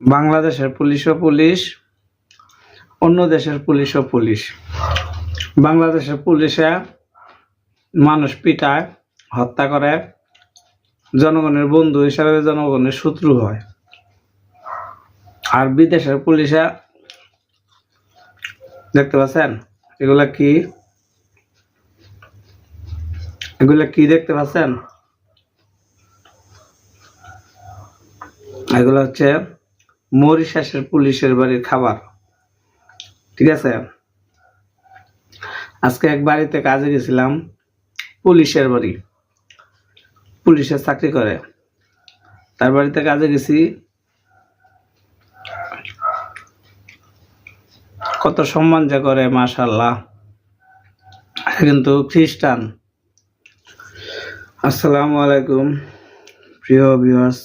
বাংলাদেশের পুলিশও পুলিশ, অন্য দেশের পুলিশও পুলিশ। বাংলাদেশের পুলিশে মানুষ পিটায়, হত্যা করে, জনগণের বন্ধু হিসাবে জনগণের শত্রু হয়। আর বিদেশের পুলিশে, দেখতে পাচ্ছেন? এগুলা কি? এগুলা কি দেখতে পাচ্ছেন? এগুলো হচ্ছে মরিশাসের পুলিশের বাড়ির খাবার। ঠিক আছে? আজকে এক বাড়িতে কাজে গেছিলাম, পুলিশের বাড়ি। পুলিশের চাকরি করে। তার বাড়িতে কাজে গেছি। কত সম্মান যে করে মাশাল্লাহ কিন্তু খ্রিস্টান। আসসালামু আলাইকুম, প্রিয় ভিউয়ার্স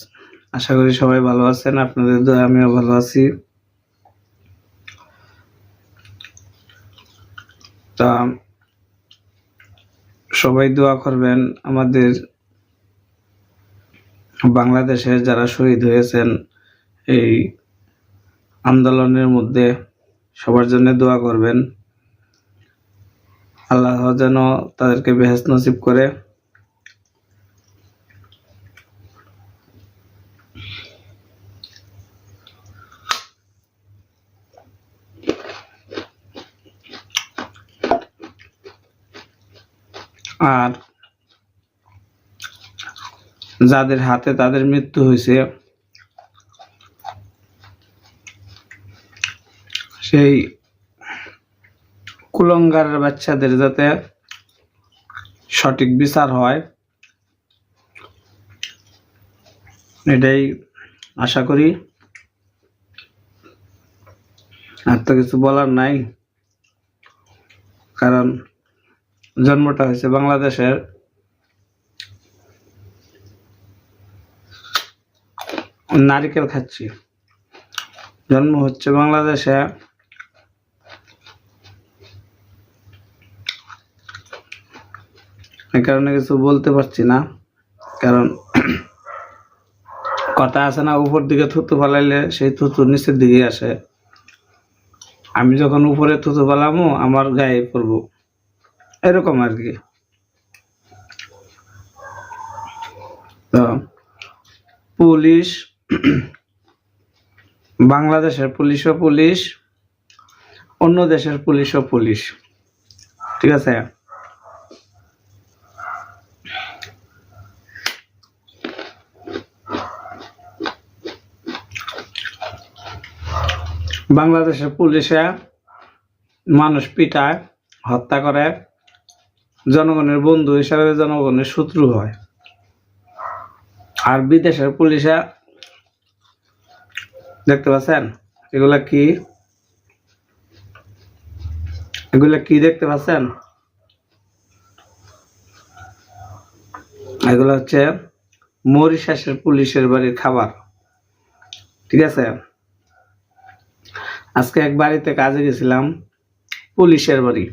আশা করি সবাই ভালো আছেন, আপনাদের দোয়া আমিও ভালো আছি। তা, সবাই দোয়া করবেন, আমাদের বাংলাদেশে যারা শহীদ হয়েছেন, এই আন্দোলনের মধ্যে সবার জন্য দোয়া করবেন। আল্লাহ যেন তাদেরকে বেহেস নসিব করে আর যাদের হাতে তাদের মৃত্যু হয়েছে, সেই কুলঙ্গারের বাচ্চাদের যাতে সঠিক বিচার হয়, এটাই আশা করি। আর তো কিছু বলার নাই, কারণ জন্মটা হয়েছে বাংলাদেশের নারিকেল খাচ্ছি। জন্ম হচ্ছে বাংলাদেশে এই কারণে কিছু বলতে পারছি না, কারণ কথা আছে না, উপর দিকে থুতু ফালাইলে সেই থুতু নিচের দিকে আসে। আমি যখন উপরে থুতু ফালামো, আমার গায়ে পড়ব। এরকম আর কি। তো, পুলিশ, বাংলাদেশের পুলিশও পুলিশ, অন্য দেশের পুলিশও পুলিশ। ঠিক আছে? বাংলাদেশের পুলিশে মানুষ পিটায়, হত্যা করে। জনগণের বন্ধু হিসাবে জনগণের শত্রু হয়। আর বিদেশের পুলিশে দেখতে পাচ্ছেন? এগুলা কি? এগুলা কি দেখতে পাচ্ছেন? এগুলো হচ্ছে মরিশাসের পুলিশের বাড়ির খাবার। ঠিক আছে? আজকে এক বাড়িতে কাজে গেছিলাম, পুলিশের বাড়ি।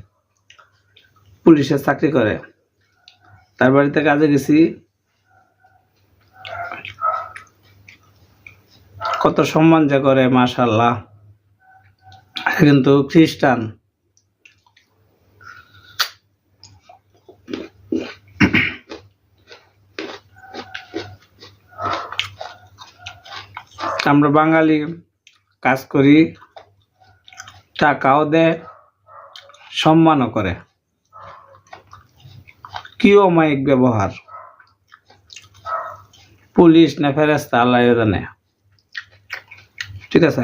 পুলিশের চাকরি করে। তার বাড়িতে কাজে গেছি। কত সম্মান যে করে মাশাল্লাহ কিন্তু খ্রিস্টান। আমরা বাঙালি কাজ করি, টাকাও দেয়, সম্মানও করে। কি অমায়িক ব্যবহার? পুলিশ না ফেরেস্তা আল্লাহ জানে। ঠিক আছে?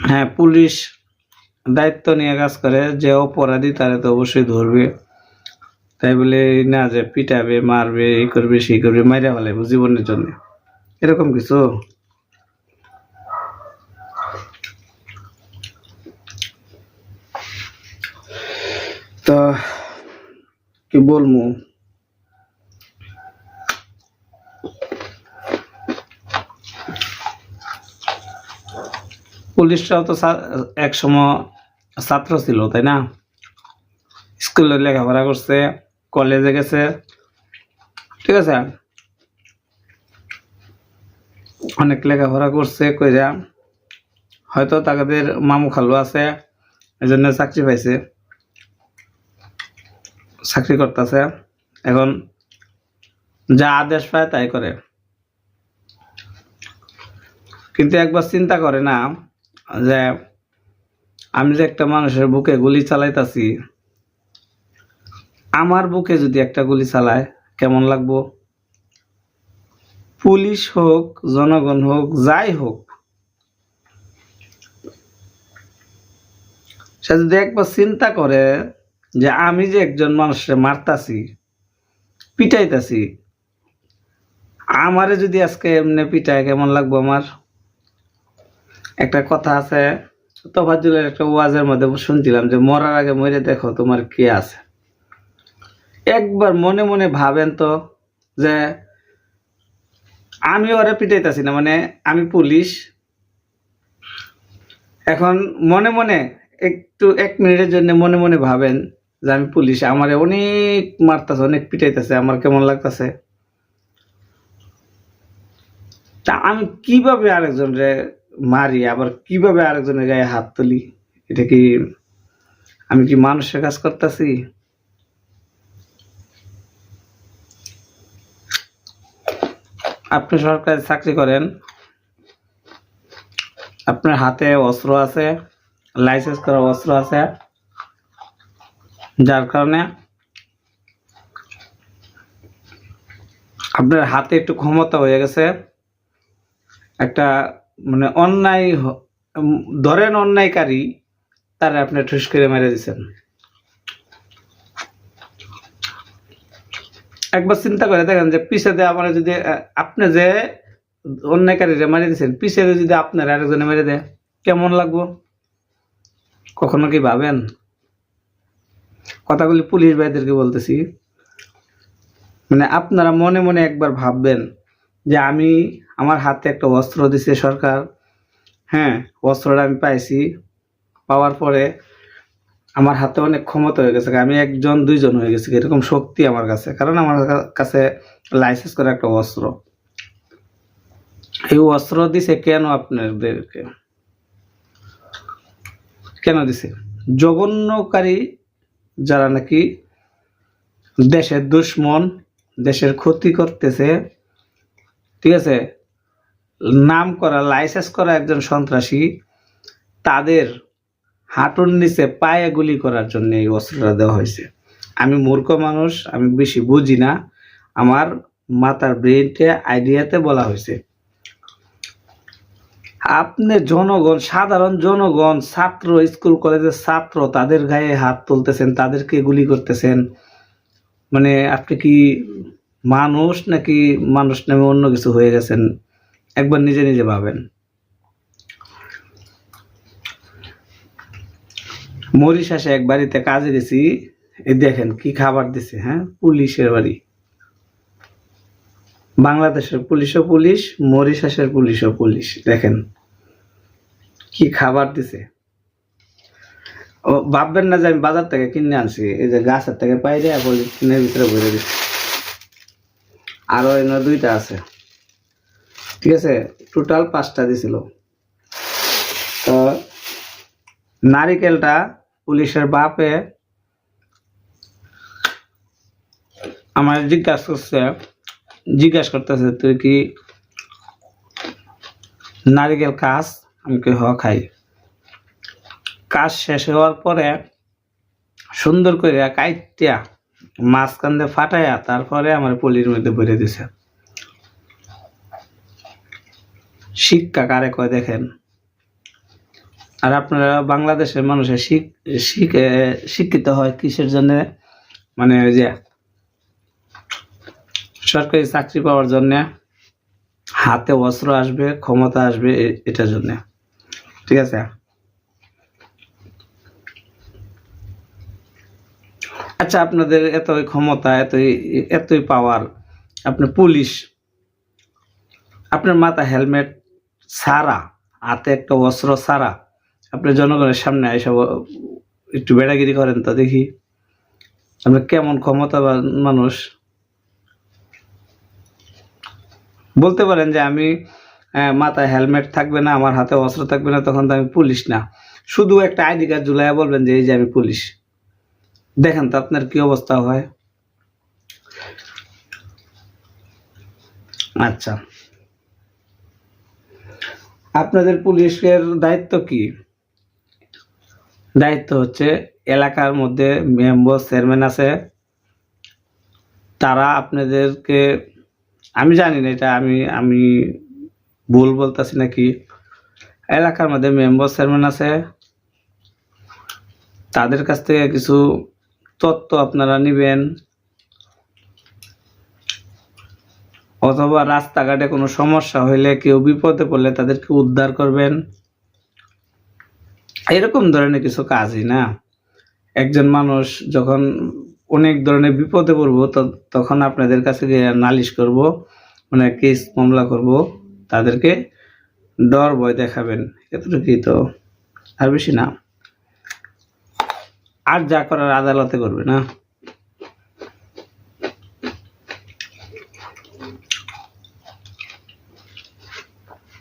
হ্যাঁ পুলিশ দায়িত্ব নিয়ে কাজ করে, যে অপরাধী তারা তো অবশ্যই ধরবে। তাই বলে না যে পিটাবে, মারবে এই করবে, সেই করবে, মাইরা ফেলাইব জীবনের জন্য। এরকম কিছু? কি বলব? পুলিশরাও তো এক সময় ছাত্র ছিল, তাই না? স্কুলে লেখাপড়া করছে, কলেজে গেছে। ঠিক আছে? অনেক লেখাপড়া করছে, কইরা হয়তো তাদের মামু খালু আছে এই জন্য চাকরি পাইছে। চাকরি করতেছে। এখন যা আদেশ পায় তাই করে। কিন্তু একবার চিন্তা করে না যে আমি যে একটা মানুষের বুকে গুলি চালাইতাছি, আমার বুকে যদি একটা গুলি চালায় কেমন লাগবো? পুলিশ হোক, জনগণ হোক, যাই হোক, সে যদি একবার চিন্তা করে যে আমি যে একজন মানুষের মারতাছি, পিটাইতাছি, আমারে যদি আজকে এমনি পিটায় কেমন লাগবো আমার? একটা কথা আছে তোফাজুলের একটা ওয়াজের মধ্যে শুনছিলাম যে, মরার আগে মরে দেখো তোমার কে আছে। একবার মনে মনে ভাবেন তো যে, আমি ওরে পিটাইতাছি না মানে আমি পুলিশ। এখন মনে মনে একটু এক মিনিটের জন্য মনে মনে ভাবেন যে আমি পুলিশ, আমারে অনেক মারতাছে, অনেক পিটাইতেছে, আমার কেমন লাগতাছে? তা আমি কীভাবে আরেকজনরে মারি, আবার কীভাবে আরেকজনের গায়ে হাত তুলি? এটা কি আমি কি মানুষের কাজ করতেছি? আপনি সরকারি চাকরি করেন, আপনার হাতে অস্ত্র আছে লাইসেন্স করা অস্ত্র আছে যার কারণে আপনার হাতে একটু ক্ষমতা হয়ে গেছে। একটা মানে অন্যায় ধরেন অন্যায়কারী, তারা আপনি ঠুস করে মেরে দিচ্ছেন একবার চিন্তা করে দেখেন যে পিছে দিয়ে আমার যদি আপনি যে অন্যায়কারীরা মেরে দিচ্ছেন পিছে যদি আপনার আরেকজনে মেরে দেয়, কেমন লাগবো? কখনো কি ভাবেন? কথাগুলি পুলিশ ভাইদেরকে বলতেছি। মানে আপনারা মনে মনে একবার ভাববেন যে আমি আমার হাতে একটা অস্ত্র দিছে সরকার। হ্যাঁ অস্ত্রটা আমি পাইছি। পাওয়ার পরে আমার হাতে অনেক ক্ষমতা হয়ে গেছে। আমি একজন, দুইজন হয়ে গেছি। এরকম শক্তি আমার কাছে। কারণ আমার কাছে লাইসেন্স করা একটা অস্ত্র। এই অস্ত্র দিছে কেন আপনাদেরকে? কেন দিছে? জঘন্যকারী যারা নাকি দেশের দুশ্মন, দেশের ক্ষতি করতেছে, ঠিক আছে? নাম করা লাইসেন্স করা একজন সন্ত্রাসী, তাদের হাঁটুর নিচে পায়ে গুলি করার জন্য এই অস্ত্রটা দেওয়া হয়েছে। আমি মূর্খ মানুষ, আমি বেশি বুঝি না। আমার মাথার ব্রেনটে আইডিয়াতে বলা হয়েছে। আপনি জনগণ, সাধারণ জনগণ, ছাত্র, স্কুল, কলেজের ছাত্র, তাদের গায়ে হাত তুলতেছেন, তাদেরকে গুলি করতেছেন। মানে আপনি কি মানুষ নাকি মানুষ নামে অন্য কিছু হয়ে গেছেন? একবার নিজে নিজে ভাবেন। মরিশাসে এক বাড়িতে কাজে গেছি দেখেন কি খাবার দিছে হ্যাঁ? পুলিশের বাড়ি। বাংলাদেশের পুলিশও পুলিশ, মরিশাসের পুলিশও পুলিশ। দেখেন, কি খাবার দিছে। ভাববেন না যে আমি বাজার থেকে কিনে আনছি, এই যে গাছের থেকে পাই পাইরে পলিথিনের ভিতরে ভরে দিচ্ছি আরও এনে দুইটা আছে। ঠিক আছে টোটাল পাঁচটা দিছিল। তো, নারিকেলটা পুলিশের বাপে আমার জিজ্ঞাসা করছে জিজ্ঞাসা করতেছে, তুই কি নারিকেল কাজ আমি হ, খাই। কাজ শেষ হওয়ার পরে সুন্দর করে কাইটিয়া মাঝখান দিয়ে ফাটাইয়া তারপরে আমার পলির মধ্যে ভরে দিছে। শিক্ষা কারে কয় দেখেন? আর আপনারা বাংলাদেশের মানুষের শিক্ষিত হয় কিসের জন্য? মানে ওই যে সরকারি চাকরি পাওয়ার জন্য হাতে অস্ত্র আসবে, ক্ষমতা আসবে এটার জন্য। ঠিক আছে? আচ্ছা আপনাদের এতই ক্ষমতা, এতই এতই পাওয়ার আপনি পুলিশ আপনার মাথা হেলমেট সারা হাতে একটা অস্ত্র সারা আপনি জনগণের সামনে এসে একটু বেড়াগিরি করেন তো দেখি। আপনি কেমন ক্ষমতাবান মানুষ? বলতে পারেন যে আমি মাথায় হেলমেট থাকবে না, আমার হাতে অস্ত্র থাকবে না, তখন তো আমি পুলিশ না। শুধু একটা আইডি কার্ড ঝুলাইয়া বলবেন যে এই যে আমি পুলিশ। দেখেন তো আপনার কি অবস্থা হয়। আচ্ছা। আপনাদের পুলিশের দায়িত্ব কি? দায়িত্ব হচ্ছে এলাকার মধ্যে মেম্বার, চেয়ারম্যান আছে। তারা আপনাদেরকে আমি জানি না এটা আমি আমি ভুল বলতেছি নাকি। এলাকার মধ্যে মেম্বার চেয়ারম্যান আছে। তাদের কাছ থেকে কিছু তথ্য আপনারা নেবেন। অথবা রাস্তাঘাটে কোনো সমস্যা হইলে, কেউ বিপদে পড়লে তাদেরকে উদ্ধার করবেন। এরকম ধরনের কিছু কাজই না। একজন মানুষ যখন অনেক ধরনের বিপদে পড়ব তখন আপনাদের কাছে নালিশ করব মানে কেস মামলা করব, তাদেরকে ডর ভয় দেখাবেন, এতটুকুই তো। আর বেশি না। আর যা করার আদালতে করবে না।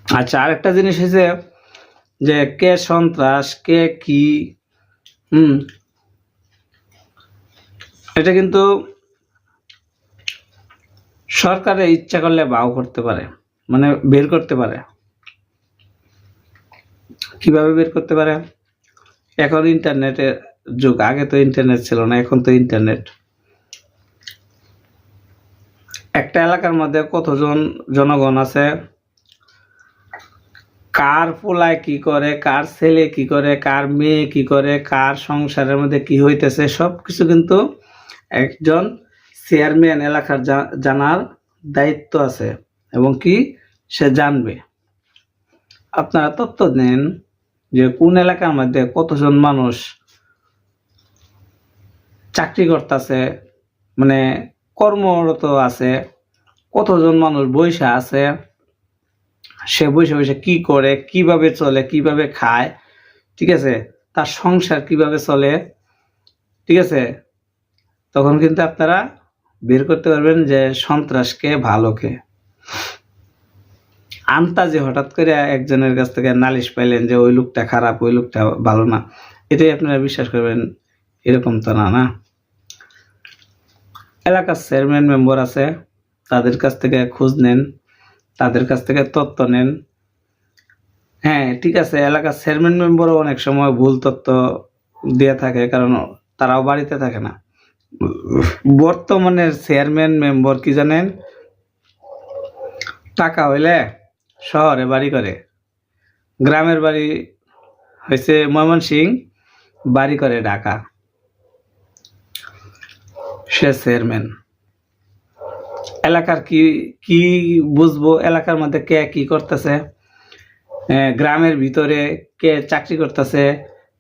আচ্ছা আরেকটা জিনিস হয়েছে যে কে সন্ত্রাস, কে কি, হুম এটা কিন্তু সরকারে ইচ্ছা করলে বাও করতে পারে মানে বের করতে পারে। কীভাবে বের করতে পারে? এখন ইন্টারনেটের যুগ, আগে তো ইন্টারনেট ছিল না, এখন তো ইন্টারনেট। একটা এলাকার মধ্যে কতজন জনগণ আছে? কার পোলায় কি করে, কার ছেলে কি করে, কার মেয়ে কি করে, কার সংসারের মধ্যে কি হইতেছে সব কিছু কিন্তু একজন চেয়ারম্যান এলাকার জানার দায়িত্ব আছে এবং কি সে জানবে। আপনারা তথ্য দেন যে কোন এলাকার মধ্যে কতজন মানুষ চাকরি করতেছে মানে কর্মরত আছে, কতজন মানুষ বৈশা আছে, সে বসে বসে কি করে, কীভাবে চলে, কীভাবে খায়, ঠিক আছে? তার সংসার কীভাবে চলে, ঠিক আছে? তখন কিন্তু আপনারা বের করতে পারবেন যে সন্ত্রাসকে, ভালোকে। আন্তাজে হঠাৎ করে একজনের কাছ থেকে নালিশ পাইলেন যে ওই লোকটা খারাপ, ওই লোকটা ভালো না। এটাই আপনারা বিশ্বাস করবেন, এরকম তো না না? এলাকার চেয়ারম্যান মেম্বার আছে, তাদের কাছ থেকে খোঁজ নেন, তাদের কাছ থেকে তথ্য নেন। হ্যাঁ ঠিক আছে, এলাকার চেয়ারম্যান মেম্বারও অনেক সময় ভুল তথ্য দিয়ে থাকে, কারণ তারাও বাড়িতে থাকে না। বর্তমানের চেয়ারম্যান মেম্বার কি জানেন? টাকা হইলে শহরে বাড়ি করে। গ্রামের বাড়ি হয়েছে ময়মনসিং, বাড়ি করে ঢাকা। সে চেয়ারম্যান। এলাকার কি কি বুঝব? এলাকার মধ্যে কে কি করতেছে? গ্রামের ভিতরে কে চাকরি করতেছে?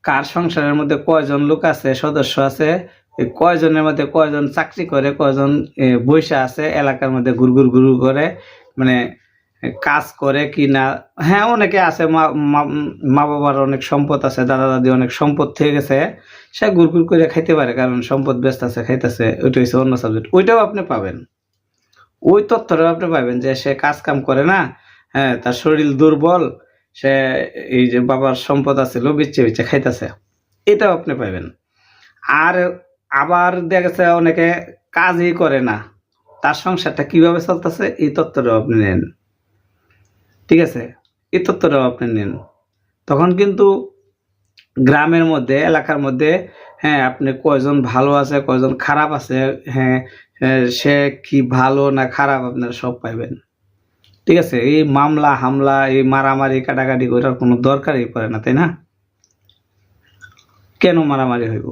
কার সংসারের মধ্যে কয়জন লোক আছে, সদস্য আছে? কয়জনের মধ্যে কয়জন চাকরি করে, কয়জন বৈশা আছে, এলাকার মধ্যে ঘুরঘুর ঘুরু করে মানে কাজ করে কি না? হ্যাঁ অনেকে আছে, মা বাবার অনেক সম্পদ আছে দাদা দাদি অনেক সম্পদ থেকে গেছে, সে ঘুরঘুর করে খাইতে পারে, কারণ সম্পদ ব্যস্ত আছে, খাইতেছে, ওইটা হচ্ছে অন্য সাবজেক্ট ওইটাও আপনি পাবেন। ওই তথ্যটাও আপনি পাবেন যে সে কাজ কাম করে না হ্যাঁ তার শরীর দুর্বল, সে, এই যে বাবার সম্পদ আছিল বিচ্ছে বিচ্ছে খাইতেছে। এটাও আপনি পাবেন। আর আবার দেখা গেছে অনেকে কাজই করে না। তার সংসারটা কীভাবে চলতেছে এই তথ্যটাও আপনি নেন। ঠিক আছে? এই তত্ত্বটাও আপনি নেন। তখন কিন্তু গ্রামের মধ্যে এলাকার মধ্যে হ্যাঁ আপনি কয়জন ভালো আছে কয়জন খারাপ আছে হ্যাঁ, সে কি ভালো না খারাপ আপনারা সব পাইবেন। ঠিক আছে? এই মামলা হামলা এই মারামারি কাটাকাটি করার কোনো দরকারই পড়ে না তাই না? কেন মারামারি হইব?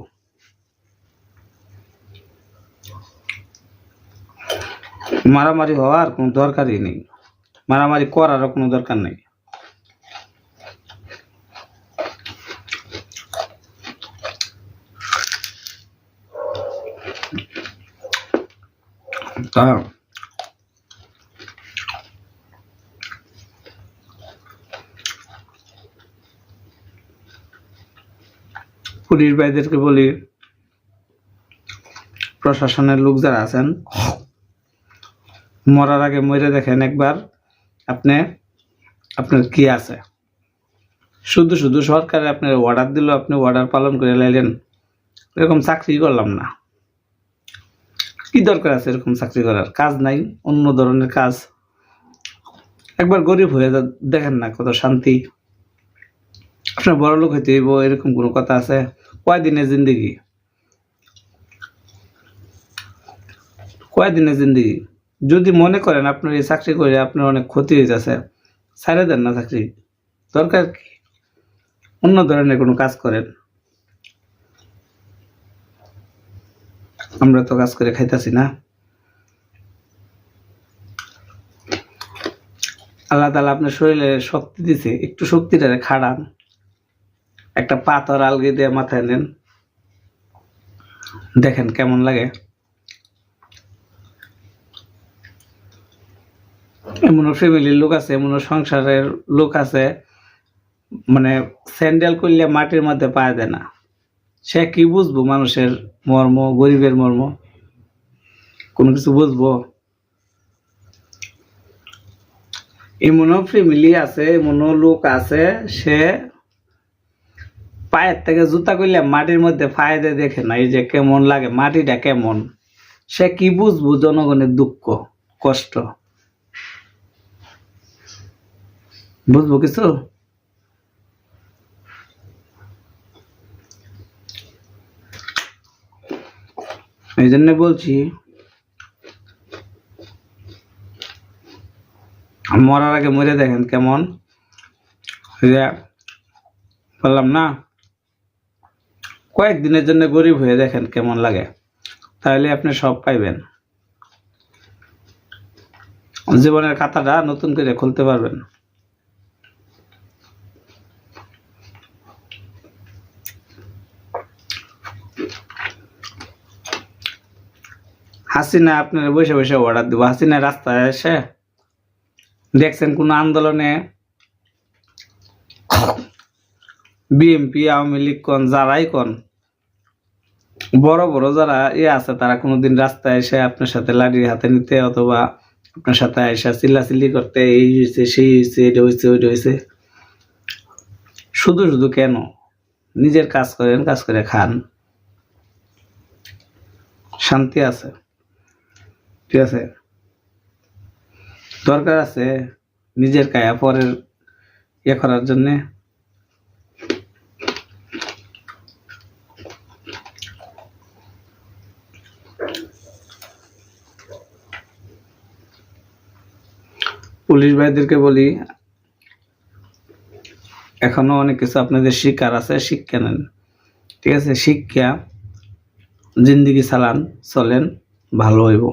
মারামারি হওয়ার কোনো দরকারই নেই। মারামারি করারও কোনো দরকার নেই। পুলিশ ভাইদেরকে বলি, প্রশাসনের লোক যারা আছেন মরার আগে মরে দেখেন একবার, আপনি, আপনার কি আছে? শুধু শুধু সরকারে আপনার অর্ডার দিল, আপনি অর্ডার পালন করে লাইলেন, এরকম চাকরি করলাম না। কি দরকার আছে এরকম চাকরি করার? কাজ নাই, অন্য ধরনের কাজ। একবার গরিব হয়ে দেখেন না কত শান্তি। আপনার বড় লোক হইতে হইব, এরকম কোনো কথা আছে? কয়দিনের জিন্দগি? কয়দিনের জিন্দগি? যদি মনে করেন আপনার এই চাকরি করে আপনার অনেক ক্ষতি হয়ে যাচ্ছে দেন না চাকরি। দরকার কি? অন্য ধরনের কোনো কাজ করেন। আমরা তো কাজ করে খাইতাছি না। আল্লাহ তালা আপনার শরীরে শক্তি দিছে, একটু শক্তিটারে খাড়ান। একটা পাথর আলগে দিয়ে মাথায় নেন। দেখেন কেমন লাগে। এমনও ফ্যামিলির লোক আছে এমনও সংসারের লোক আছে মানে স্যান্ডেল করলে মাটির মধ্যে পায় দেয় না। সে কি বুঝব মানুষের মর্ম, গরিবের মর্ম? কোনো কিছু বুঝব? এমনও ফ্যামিলি আছে এমনও লোক আছে, সে পায়ের থেকে জুতা করলে মাটির মধ্যে ফায়দে দেখে না, এই যে কেমন লাগে, মাটিটা কেমন? সে কি বুঝব জনগণের দুঃখ, কষ্ট? বুঝব কিছু? এই জন্য বলছি, মরার আগে মরে দেখেন কেমন? বললাম না? কয়েকদিনের জন্য গরিব হয়ে দেখেন কেমন লাগে। তাহলে আপনি সব পাইবেন। জীবনের খাতাটা নতুন করে খুলতে পারবেন। হাসিনা আপনার বসে বসে অর্ডার দিব। হাসিনা রাস্তায় এসে, দেখছেন কোন আন্দোলনে বিএমপি আওয়ামী লীগ কোন, যারাই কোন, বড় বড় যারা ইয়ে আছে, তারা কোনোদিন রাস্তায় এসে আপনার সাথে লাঠি হাতে নিতে অথবা আপনার সাথে এসে চিল্লাচিল্লি করতে, এই হয়েছে সেই হয়েছে এটা হয়েছে ওইটা হয়েছে শুধু শুধু কেন? নিজের কাজ করেন, কাজ করে খান। শান্তি আছে। ঠিক আছে? দরকার আছে নিজের কায়া পরের ইয়ে করার জন্যে। পুলিশ ভাইদেরকে বলি, এখনও অনেক কিছু আপনাদের শিক্ষার আছে, শিক্ষা নেন। ঠিক আছে? শিক্ষা, জিন্দিগি চালান, চলেন, ভালো হইব।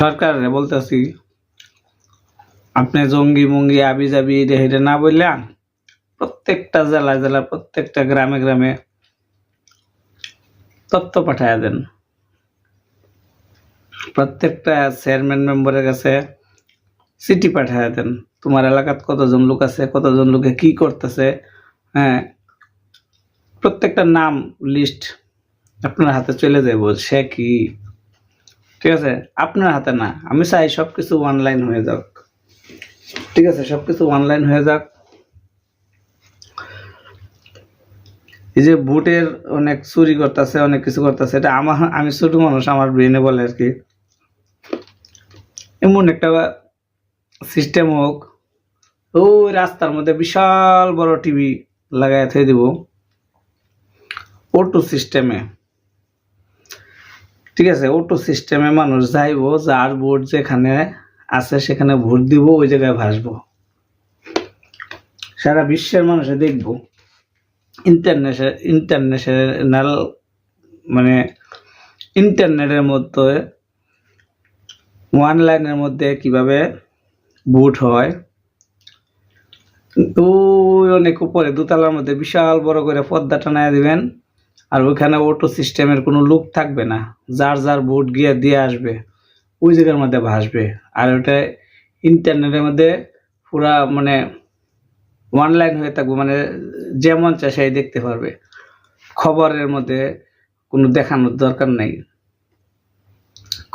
সরকারে বলতেছি, আপনি জঙ্গি মঙ্গি আবি যাবি এটা না বললেন প্রত্যেকটা জেলা জেলা প্রত্যেকটা গ্রামে গ্রামে তথ্য পাঠায় দেন। প্রত্যেকটা চেয়ারম্যান মেম্বারের কাছে চিঠি পাঠায় দেন। তোমার এলাকাত কতজন লোক আছে, কতজন লোকে কি করতেছে হ্যাঁ প্রত্যেকটা নাম লিস্ট আপনার হাতে চলে যাব সে কি? ঠিক আছে? আপনার হাতে না, আমি চাই সব কিছু অনলাইন হয়ে যাক। ঠিক আছে? সব কিছু অনলাইন হয়ে যাক। এই যে বুটের অনেক চুরি করতেছে, অনেক কিছু করতেছে, এটা আমার, আমি ছোট মানুষ, আমার ব্রেনে বলে আর কি। এমন একটা সিস্টেম হোক। ওই রাস্তার মধ্যে বিশাল বড় টিভি লাগাই থয়ে দিব। অটো সিস্টেমে ঠিক আছে অটো সিস্টেমে মানুষ যাইব, যার ভোট যেখানে আছে সেখানে ভোট দিব, ওই জায়গায় ভাসবো। সারা বিশ্বের মানুষে দেখব। ইন্টারন্যাশনাল ইন্টারন্যাশনাল মানে ইন্টারনেটের মধ্যে অনলাইনের মধ্যে কীভাবে বুট হয়। ওই অনেক উপরে, দোতলার মধ্যে বিশাল বড় করে পর্দা টানায় দিবেন। আর ওইখানে অটো সিস্টেমের কোনো লুক থাকবে না। যার যার ভোট গিয়ে দিয়ে আসবে, ওই জায়গার মধ্যে ভাসবে আর ওটা ইন্টারনেটের মধ্যে পুরা মানে অনলাইন হয়ে থাকবে মানে যেমন চায় সেই দেখতে পারবে। খবরের মধ্যে কোনো দেখানোর দরকার নাই।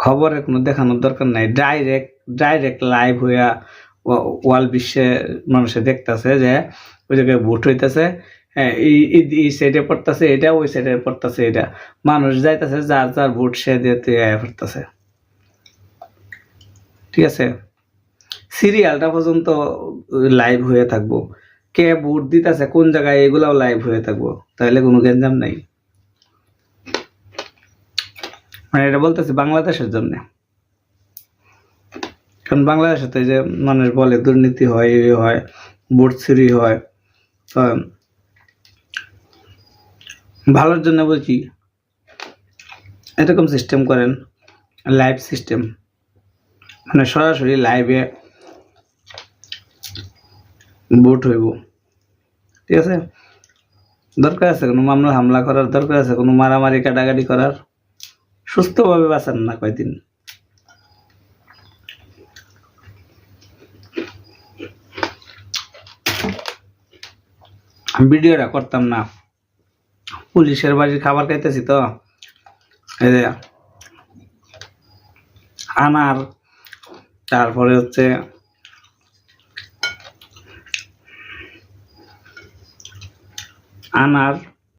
খবরের কোনো দেখানোর দরকার নাই। ডাইরেক্ট ডাইরেক্ট লাইভ হইয়া ওয়াল বিশ্বে মানুষে দেখতেছে যে ওই জায়গায় ভোট হইতেছে। হ্যাঁ এই সাইডে পড়তেছে এটা, ওই সাইডে পড়তেছে এটা। মানুষ যাইতেছে, যার যার ভোট সে দিয়ে তুই পড়তেছে। ঠিক আছে? সিরিয়ালটা পর্যন্ত লাইভ হয়ে থাকব। কে ভোট দিতেছে, কোন জায়গায় এগুলাও লাইভ হয়ে থাকব। তাহলে কোনো গেঞ্জাম নাই। মানে এটা বলতেছি বাংলাদেশের জন্য। কারণ বাংলাদেশে যে মানুষ বলে, দুর্নীতি হয় এই হয়, ভোট চুরি হয়। ভালোর জন্য বলছি, এরকম সিস্টেম করেন লাইভ সিস্টেম মানে সরাসরি লাইভে ভোট হইব। ঠিক আছে? দরকার আছে কোনো মামলা, হামলা করার দরকার আছে, কোনো মারামারি, কাটাকাটি করার? সুস্থভাবে বাঁচান না কয়দিন। ভিডিওটা করতাম না। পুলিশের বাড়ির খাবার খাইতেছি তো। এই যে আনার তারপরে হচ্ছে আনার